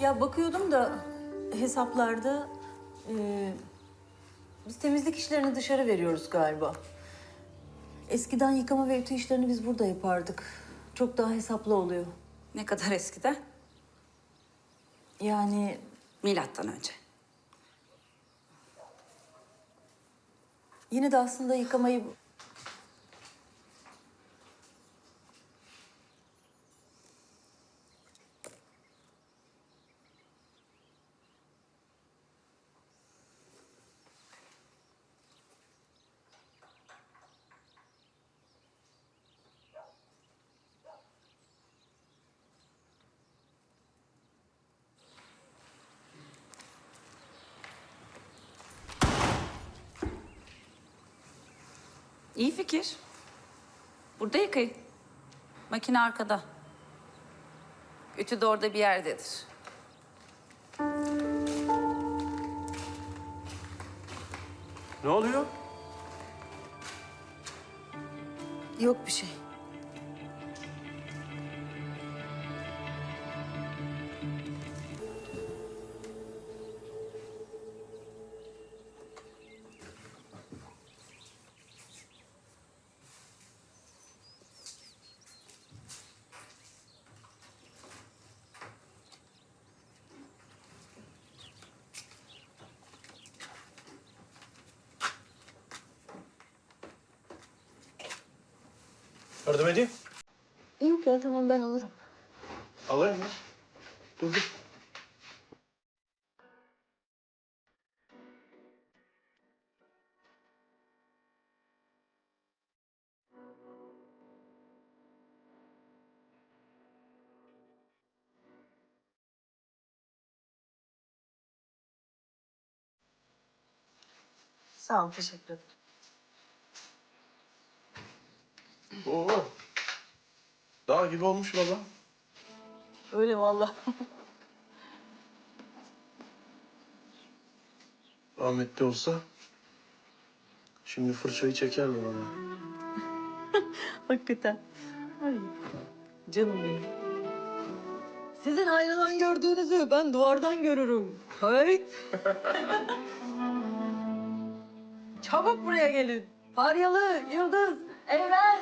Ya bakıyordum da hesaplarda e, biz temizlik işlerini dışarı veriyoruz galiba. Eskiden yıkama ve ütü işlerini biz burada yapardık. Çok daha hesaplı oluyor. Ne kadar eskiden? Yani Milattan önce. yine de aslında yıkamayı İyi fikir. Burada yıkayın. Makine arkada. Ütü de orada bir yerdedir. Ne oluyor? yok bir şey. Yardım edeyim. Yok ya tamam ben alırım. Alayım mı? Dur dur. Sağ ol teşekkür ederim. Oo. Dağ gibi olmuş valla. Öyle vallahi. Rahmetli olsa şimdi fırçayı çekerdi bana. Hakikaten. Ay canım benim. Sizin aynadan gördüğünüzü ben duvardan görürüm. Hay. Çabuk buraya gelin. Faryalı, Yıldız, Evren.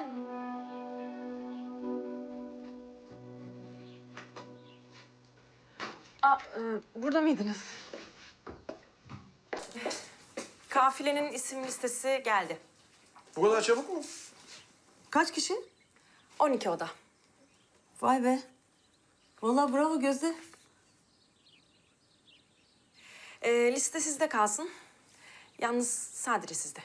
Aa, e, burada mıydınız? Kafilenin isim listesi geldi. Bu kadar çabuk mu? Kaç kişi? 12 oda. Vay be. Vallahi bravo Gözde. Ee, liste sizde kalsın. Yalnız sadece sizde.